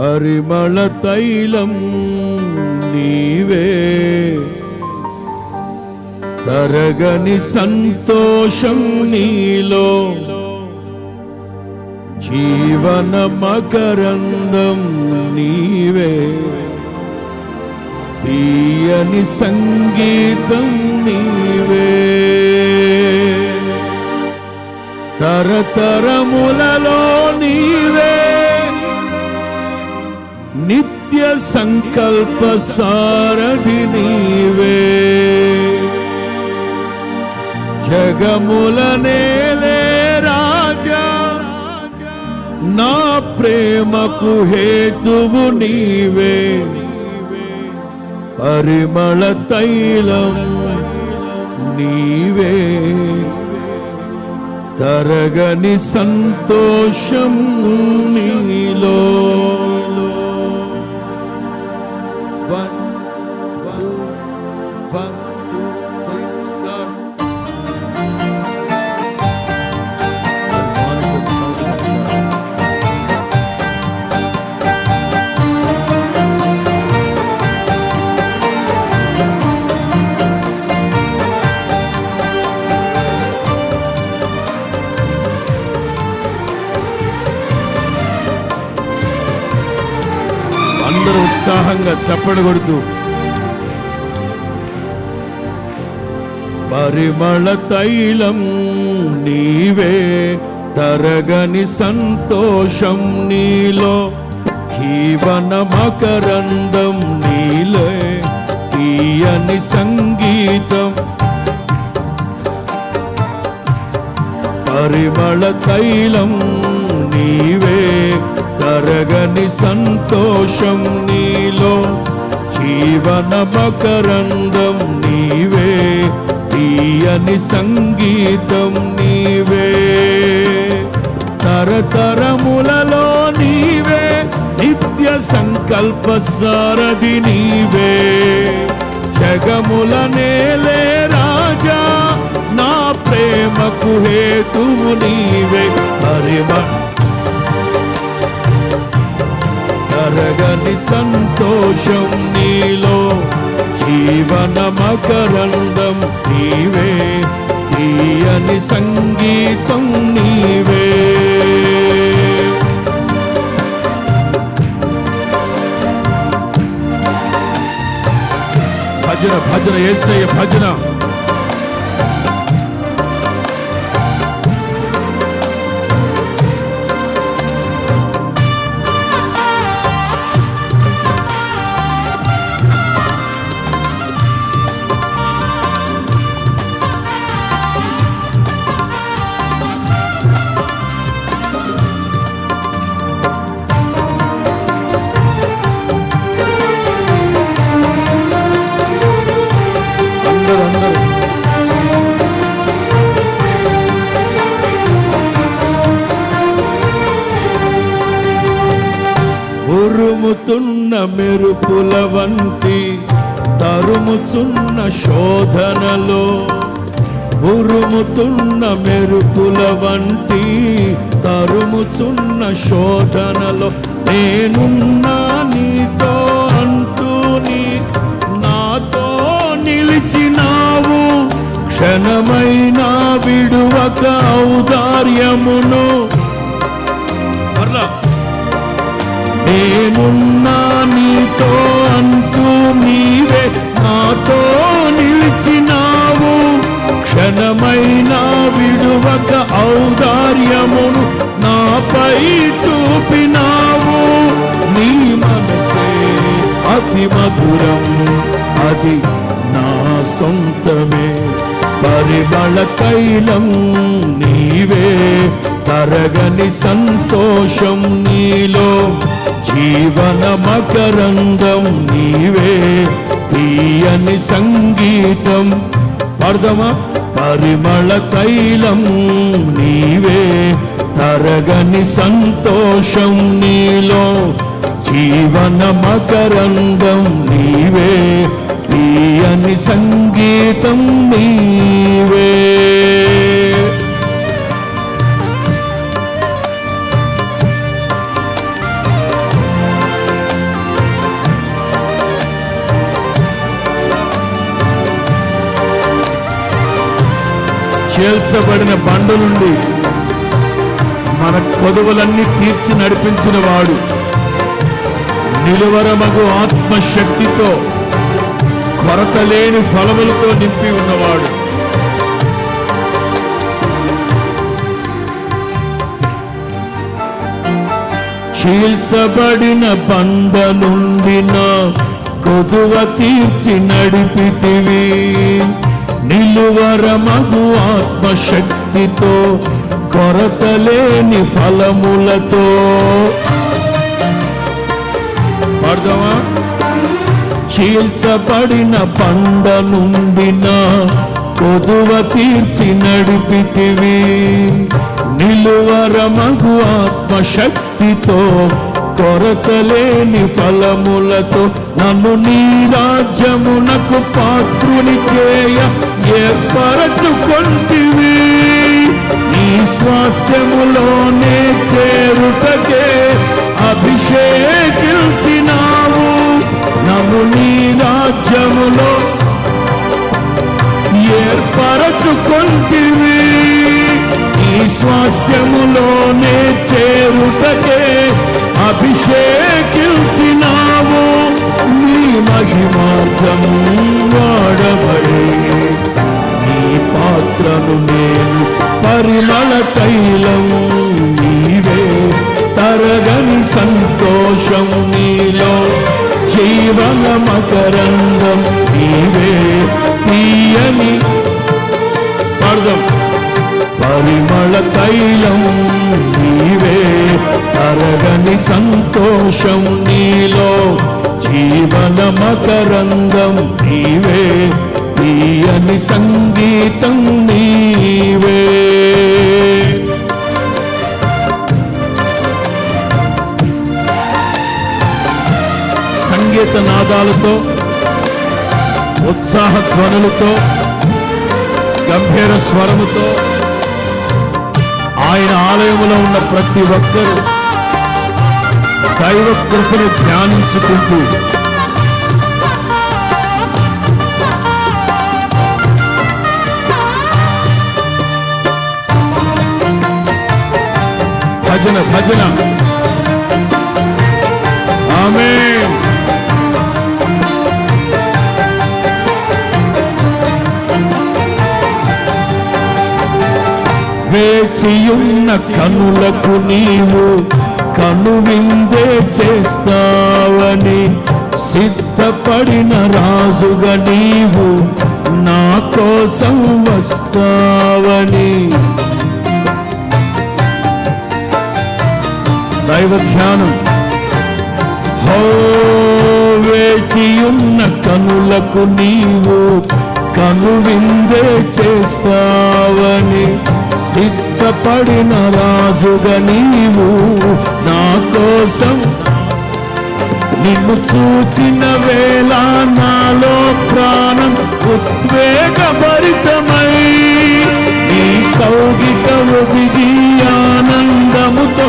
పరిమళ తైలం నీవే. తరగని సంతోషం నీలో. జీవన మకరందం నీవే. తీయని సంగీతం నీవే. తరతరములలో నీవే. నిత్య సంకల్ప సారథి నీవే. జగముల నేలే రాజా నా ప్రేమకు హేతువు నీవే. పరిమళ తైలం నీవే. తరగని సంతోషం నీలో. ఉత్సాహంగా చప్పడు కొడుతూ పరిమళ తైలం నీవే తరగని సంతోషం నీలో జీవన మకరందం నీలే తీయని సంగీతం. పరిమళ తైలం నీవే కరగని సంతోషం నీలో జీవన మకరందం నీవే తీయని సంగీతం నీవే. తరతరములలో నీవే నిత్య సంకల్ప సారథి నీవే. జగముల నేలే రాజా నా ప్రేమకు హేతువు నీవే. హరిమ తరగని సంతోషం నీలో. జీవన మకరందం నీవే. తీయని సంగీతం నీవే. భజన భజన ఏసయ్య భజన. ఉరుముతున్న మెరుపుల వంటి తరుముచున్న శోధనలో ఉరుముతున్న మెరుపుల వంటి తరుముచున్న శోధనలో నేనున్నా నీతో అంటూ నీ నాతో నిలిచినావు. క్షణమైనా విడువక ఔదార్యమును నేనున్నా నీతో అంటూ నీవే నాతో నిలిచినావు. క్షణమైనా విడువక ఔదార్యమును నాపై చూపినావు. నీ మనసే అతి మధురం అది నా సొంతమే. పరిమళ తైలం నీవే. తరగని సంతోషం నీలో జీవన మకరందం నీవే తీయని సంగీతం అర్థమా పరిమళ తైలం నీవే. తరగని సంతోషం నీలో జీవన మకరందం నీవే తీయని సంగీతం నీవే. చేల్చబడిన బండ నుండి మన కొదువులన్నీ తీర్చి నడిపించిన వాడు నిలువరమగు ఆత్మశక్తితో కొరత లేని ఫలములతో నింపి ఉన్నవాడు. చీల్చబడిన బండ నుండి నా కొదువ తీర్చి నడిపితివి. వరమగు ఆత్మశక్తితో కొరత లేని ఫలములతో. పాడదామా? చీల్చబడిన పండ నుండిన కొదువ తీర్చి నడిపితివి. నిలువరమగు ఆత్మశక్తితో కొరత లేని ఫలములతో నన్ను నీ రాజ్యమునకు పాత్రుని చేయ ఏర్పరచుకొంటివి నీ స్వాస్థ్యములోనే చేరుటకే అభిషేకించినావు. నము నీ రాజ్యములో ఏర్పరచుకొంటివి. ఈ స్వాస్థ్యములోనే చేరుటకే అభిషేకించినావు. నీ మహిమార్థం వాడబడి పాత్రను నేను పరిమళ తైలం నీవే. తరగని సంతోషం నీలో జీవన మకరంగం నీవే. తీయని అర్థం పరిమళ తైలం నీవే. తరగని సంతోషం నీలో జీవన మకరంగం నీవే. తీయని సంగీతం నీవే. సంగీత నాదాలతో ఉత్సాహ ధ్వనులతో గంభీర స్వరముతో ఆయన ఆలయంలో ఉన్న ప్రతి ఒక్కరూ దైవ కృపను ధ్యానించుకుంటూ భజన భజన. ఆమె వేచియున్న కనులకు నీవు కనువిందే చేస్తావని సిద్ధపడిన రాజుగా నీవు నా కోసం వస్తావని దైవ ధ్యానం హో వేచియున్న కనులకు నీవు కనువిందే చేస్తావని సిద్ధపడిన రాజుగా నీవు నా కోసం నిన్ను చూచిన వేళ నాలో ప్రాణం ఉద్వేగభరితమై నీ కౌగిత ఒదిగి ఆనందముతో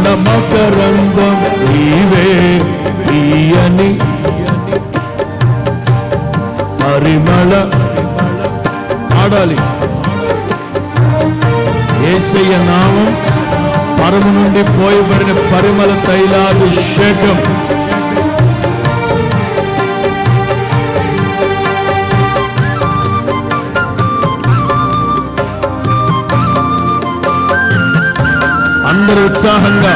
మన మకరంగం నీవే తీయని పరిమళ. ఆడాలి. ఏసయ్య నామం పరము నుండి పోయబడిన పరిమళ తైలాభిషేకం. అందరూ ఉత్సాహంగా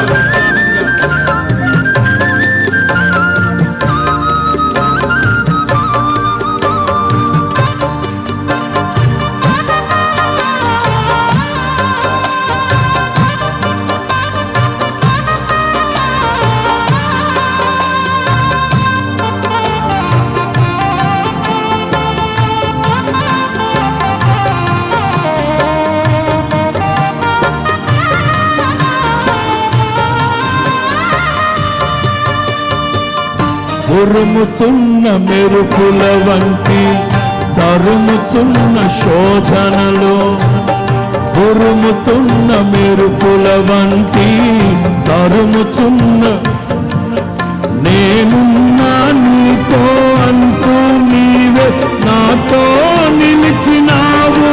ఉరుముతున్న మెరుపుల వంటి తరుముచున్న శోధనలో ఉరుముతున్న మెరుపుల వంటి తరుముచున్న నేనున్నా నీతో అంటూ నీవే నాతో నిలిచినావు.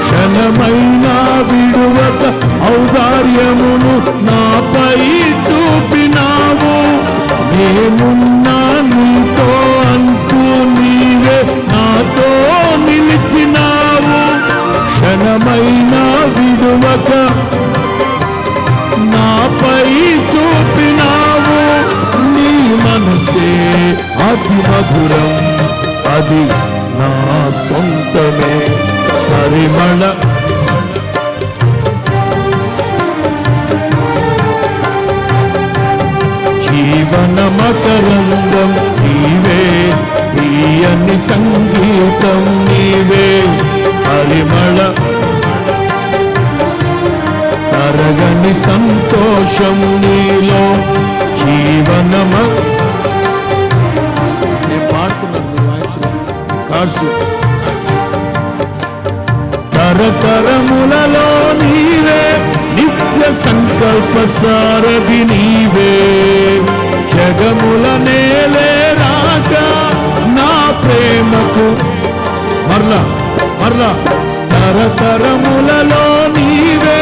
క్షణమైనా విడువక ఔదార్యమును నాపై చూపినావు. నేనున్నా అయినా విడువక నాపై చూపినావు నీ మనసే అతి మధురం. అది నా సొంతమే. పరిమళ జీవన మకరందం నీవే తీయని సంగీతం నీవే. పరిమళ తరగని సంతోషం నీలో జీవనమ? నేను పాడుతున్నాను కార్సు తరతరములలో నీవే నిత్య సంకల్ప సారథి నీవే. జగముల నేలే రాజా నా ప్రేమకు. మరలా మరలా. తరతరములలో నీవే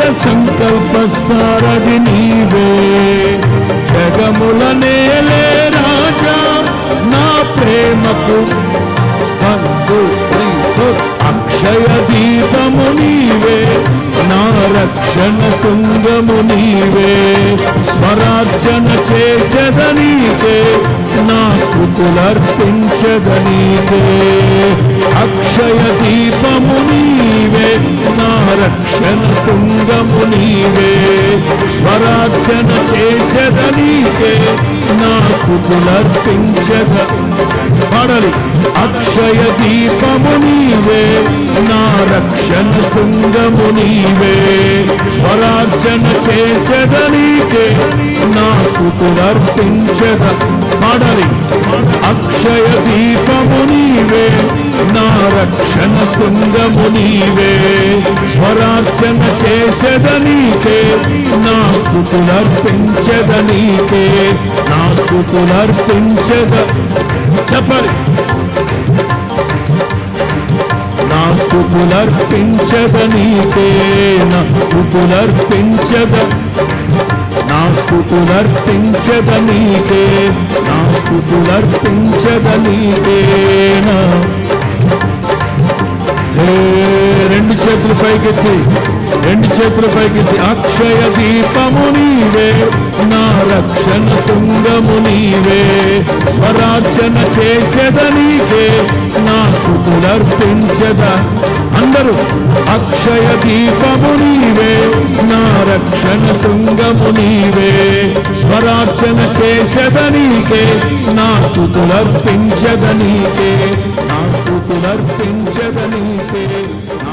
నిత్య సంకల్ప సారథి నీవే. జగముల నేలే రాజా నా ప్రేమకు వన్ అక్షయ దీపము నీవే. రక్షణ శృంగము నీవే స్వరార్చన చేసెదనీకే నా స్థుతులర్పించదనీకే అక్షయ దీపము నీవే నా రక్షణ శృంగము నీవే స్వరార్చన చేసెదనీకే నా స్థుతులర్పించద పాడాలి. అక్షయ దీపము నీవే నా రక్షణ శృంగము నీవే. స్వరార్చన చేసెదనీకే నా స్థుతులర్పించద పాడాలి. అక్షయ దీపము నీవే నా రక్షణ శృంగము నీవే. స్వరార్చన చేసెదనీకే నా స్థుతులర్పించదనీకే నా స్థుతులర్పించద చెప్పాలి. నా స్థుతులర్పించదనీకే నా స్థుతులర్పించద నా స్థుతులర్పించదనీకే నా స్థుతులర్పించదనీకే నా రెండు చేతులు పైకెత్తి. రెండు చేతులు పైకి అక్షయ దీపము నీవే నా రక్షణ శృంగము నీవే. స్వరార్చన చేసేదనీకే నా స్థుతులర్పించద అందరూ అక్షయ దీపము నీవే నా రక్షణ శృంగము నీవే. స్వరార్చన చేసేదనీకే నా స్థుతులర్పించదనీకే నా స్థుతులర్పించదనీకే నా స్థుతులర్పించద